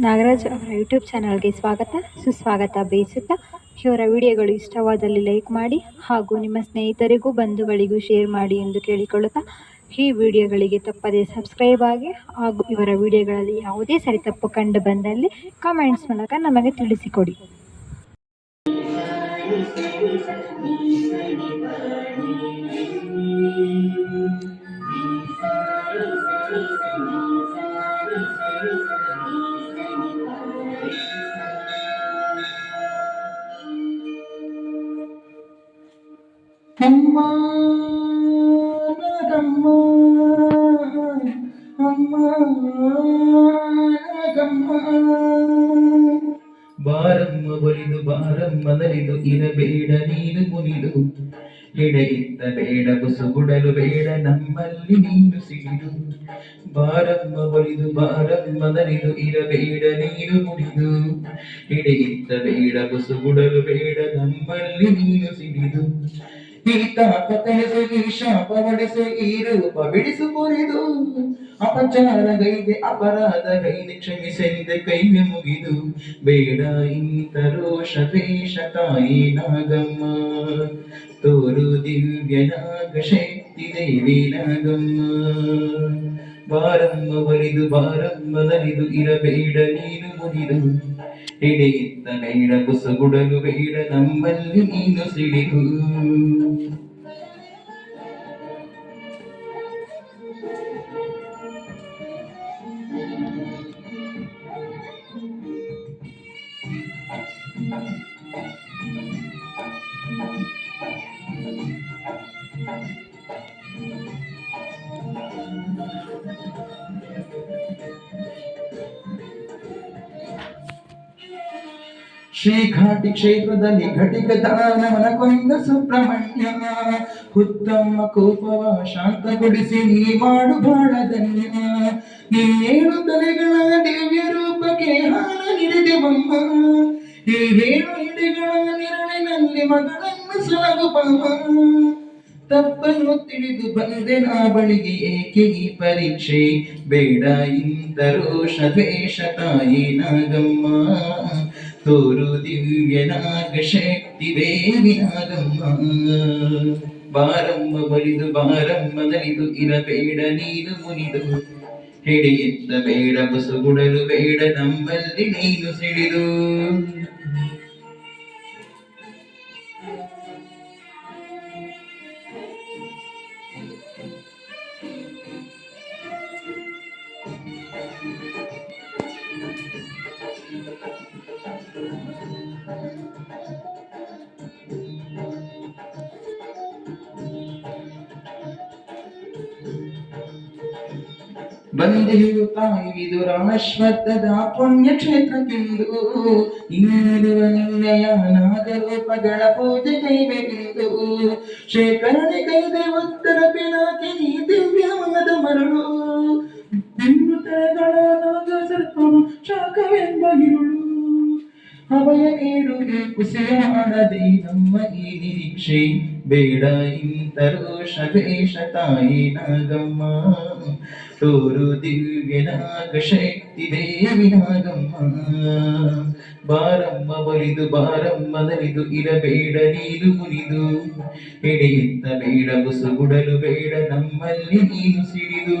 ನಾಗರಾಜ್ ಅವರ ಯೂಟ್ಯೂಬ್ ಚಾನಲ್ಗೆ ಸ್ವಾಗತ. ಸುಸ್ವಾಗತ ಬಯಸುತ್ತಾ ಇವರ ವಿಡಿಯೋಗಳು ಇಷ್ಟವಾದಲ್ಲಿ ಲೈಕ್ ಮಾಡಿ ಹಾಗೂ ನಿಮ್ಮ ಸ್ನೇಹಿತರಿಗೂ ಬಂಧುಗಳಿಗೂ ಶೇರ್ ಮಾಡಿ ಎಂದು ಕೇಳಿಕೊಳ್ಳುತ್ತಾ ಈ ವಿಡಿಯೋಗಳಿಗೆ ತಪ್ಪದೇ ಸಬ್ಸ್ಕ್ರೈಬ್ ಆಗಿ ಹಾಗೂ ಇವರ ವಿಡಿಯೋಗಳಲ್ಲಿ ಯಾವುದೇ ಸರಿ ತಪ್ಪು ಕಂಡು ಬಂದಲ್ಲಿ ಕಾಮೆಂಟ್ಸ್ ಮೂಲಕ ನಮಗೆ ತಿಳಿಸಿಕೊಡಿ. ಬಾರಮ್ಮ ಬಲಿದು, ಬಾರಮ್ಮ ನಲಿದು, ಇರಬೇಡ ನೀನು ಮುನಿದು. ಎಡೆಯಿಂದ ಬೇಡ ಬುಸುಗುಡಲು ಬೇಡ ನಮ್ಮಲ್ಲಿ ನೀನು ಸಿಗಿದು ಬಾರಮ್ಮ ಬಲಿದು, ಬಾರಮ್ಮ ನಲಿದು, ಇರಬೇಡ ನೀನು ಮುನಿದು. ಎಡೆಯಿಂದ ಬೇಡ ಬುಸುಗುಡಲು ಬೇಡ ನಮ್ಮಲ್ಲಿ ನೀನು ಸಿಡಿದು. ತಾಪ ತಣಿಸು ಈ ಶಾಪ ಹೊಡೆಸು ಈ ರೂಪ ಬಿಡಿಸು ಮುರಿದು ಅಪಚಾರ ಗೈದೆ ಅಪರಾಧ ಗೈದೆ ಕ್ಷಮಿಸೆಂದೆ ಕೈಗೆ ಮುಗಿದು. ಬೇಡ ಇಂಥ ರೋಷ ದ್ವೇಷ ತಾಯಿ ನಾಗಮ್ಮ. ತೋರು ದಿವ್ಯ ನಾಗ ಶಕ್ತಿ ದೇವಿ ನಾಗಮ್ಮ. ಬಾರಮ್ಮ ಬಲಿದು ಬಾರಮ್ಮ ನಲಿದು ಇರಬೇಡ ನೀನು ಮುರಿದು ಹಿಡಿಯಿದ್ದ ಬೇಡ ಬುಸಗುಡಲು ಬೇಡ ನಮ್ಮಲ್ಲಿ ನೀನು ಸಿಡಿದು. ಶ್ರೀಘಾಟಿ ಕ್ಷೇತ್ರದಲ್ಲಿ ಘಟಿಕ ದಾನವನ ಕೊಂದ ಸುಬ್ರಹ್ಮಣ್ಯ, ಉತ್ತಮ ಕೋಪವ ಶಾಂತಗೊಳಿಸಿ ನೀ ಮಾಡು ಬಾಳ ಧನ್ಯ ಏಳು ತಲೆಗಳ ದಿವ್ಯ ರೂಪಕ್ಕೆ ಹಾಲ ನೀಡಿದೆವಮ್ಮ ಈ ಏಳು ಹಿಡಿಗಳ ನೆರಳಿನಲ್ಲಿ ಮಗಳನ್ನು ಸಾಗುಬಮ್ಮ ತಪ್ಪನ್ನು ತಿಳಿದು ಬಂದೆ ನಾ ಬಳಿಗೆ ಏಕೆ ಈ ಪರೀಕ್ಷೆ? ಬೇಡ ಇಂತರೋಷ ದ್ವೇಷ ತಾಯಿ ನಾಗಮ್ಮ. ತೋರು ದಿವ್ಯ ನಾಗ ಶಕ್ತಿ ದೇವಿ ನಾಗಮ್ಮ ಬಾರಮ್ಮ ಬಲಿದು ಬಾರಮ್ಮ ನಲಿದು ಇರಬೇಡ ನೀನು ಮುನಿದು ಹಿಡಿಯಿದ್ದ ಬೇಡ ಬಸುಗುಡಲು ಬೇಡ ನಮ್ಮಲ್ಲಿ ನೀನು ಸಿಡಿದು ಬಂದೆಯು ತಾಯಿ ವಿದುರಾಶ್ವತ್ಥದ ಪುಣ್ಯ ಕ್ಷೇತ್ರಕ್ಕೆಂದು ಇನ್ನಿರುವ ನಿನ್ನೆಯ ನಾಗರೂಪಗಳ ಪೂಜೆ ಕೈವೆಂದು ಶೇಖರಣೆ ಕೈದೆ ಉತ್ತರ ಪಿನಾಕಿನಿ ದಿವ್ಯವಾದ ಮರಳು. ಬಿಂದು ತಳಗಳ ನಾಗ ಸರ್ಪ ಶಾಖವೆಂಬ ಇರುಳು. ಅಭಯ ಏರು ಕುಸಿಯಾಡದೆ ನಮ್ಮ ಈ ನಿರೀಕ್ಷೆ ಬೇಡ ಇಂಥ ರೋಷ ತಾಯಿ ನಾಗಮ್ಮ. ತೋರು ದಿವ್ಯ ನಾಗ ಶಕ್ತಿ ದೇವಿ ನಾಗಮ್ಮ. ಬಾರಮ್ಮ ಬರಿದು, ಬಾರಮ್ಮ ನರಿದು ಇರಬೇಡ ನೀನು ಮುನಿದು ಎಡೆಯಿದ್ದ ಬೇಡ ಬುಸುಗುಡಲು ಬೇಡ, ನಮ್ಮಲ್ಲಿ ನೀನು ಸಿಡಿದು.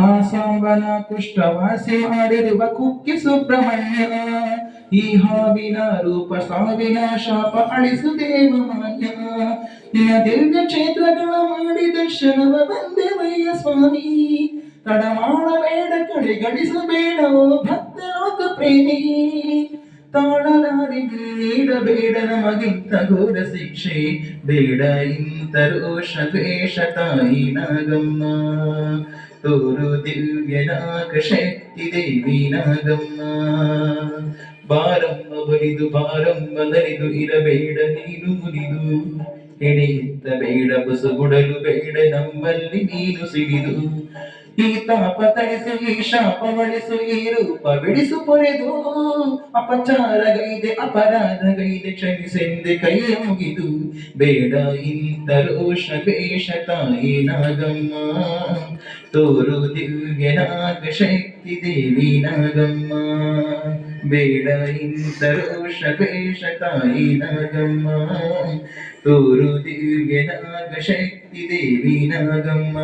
ಆ ಸಾಂಬನ ಕುಷ್ಠವಾಸಿ ಮಾಡಿರುವ ಕುಕ್ಕಿ ಸುಬ್ರಹ್ಮಣ್ಯ. ಈ ಹಾವಿನ ರೂಪ ಸಾವಿನ ಶಾಪ ಅಳಿಸು ದೇವ ಮಾನ್ಯ. ನಿನ್ನ ದಿವ್ಯ ಕ್ಷೇತ್ರಗಳ ಮಾಡಿ ದರ್ಶನವ ಬಂದೆವಯ್ಯ ಸ್ವಾಮಿ. ತಡ ಮಾಡಬೇಡ ಕಡೆಗಣಿಸಬೇಡ ಓ ಭಕ್ತ ಲೋಕ ಪ್ರೇಮಿ ತಾಳಲಾರಿ ನೀಡಬೇಡ ನಮಗಿಂತ ಘೋರ ಶಿಕ್ಷೆ. ಬೇಡ ರೋಷ ದ್ವೇಷ ತಾಯಿ ನಾಗಮ್ಮ. ತೋರು ದಿವ್ಯ ನಾಗ ಶಕ್ತಿ ದೇವಿ ನಾಗಮ್ಮ. ಬಾರಮ್ಮ ಬರಿದು ಬಾರಮ್ಮ ನರಿದು ಇರಬೇಡ ನೀನು ಮುರಿದು ಎಡೆಯುತ್ತ ಬೇಡ ಬಸುಗುಡಲು ಬೇಡ ನಮ್ಮಲ್ಲಿ ನೀನು ಸಿಡಿದು. ಈ ತಾಪ ತಳಿಸು ಈ ಶಾಪ ಬಳಸು ಈ ರೂಪ ಬಿಡಿಸು ಪೊರೆದು ಅಪಚಾರಗೈದೆ, ಅಪರಾಧಗೈದೆ ಕ್ಷಮಿಸೆಂದೆ ಕೈಯ ಮುಗಿದು. ಬೇಡ ಇಂಥ ರೋಷ ದ್ವೇಷ ತಾಯಿ ನಾಗಮ್ಮ ತೋರು ದಿವ್ಯ ನಾಗ ಶಕ್ತಿ ದೇವಿ ನಾಗಮ್ಮ ಬೇಡ ಇಂಥ ರೋಷ ದ್ವೇಷ ತಾಯಿ ನಾಗಮ್ಮ ತೋರು ದಿವ್ಯ ನಾಗ ಶಕ್ತಿ ದೇವಿ ನಾಗಮ್ಮ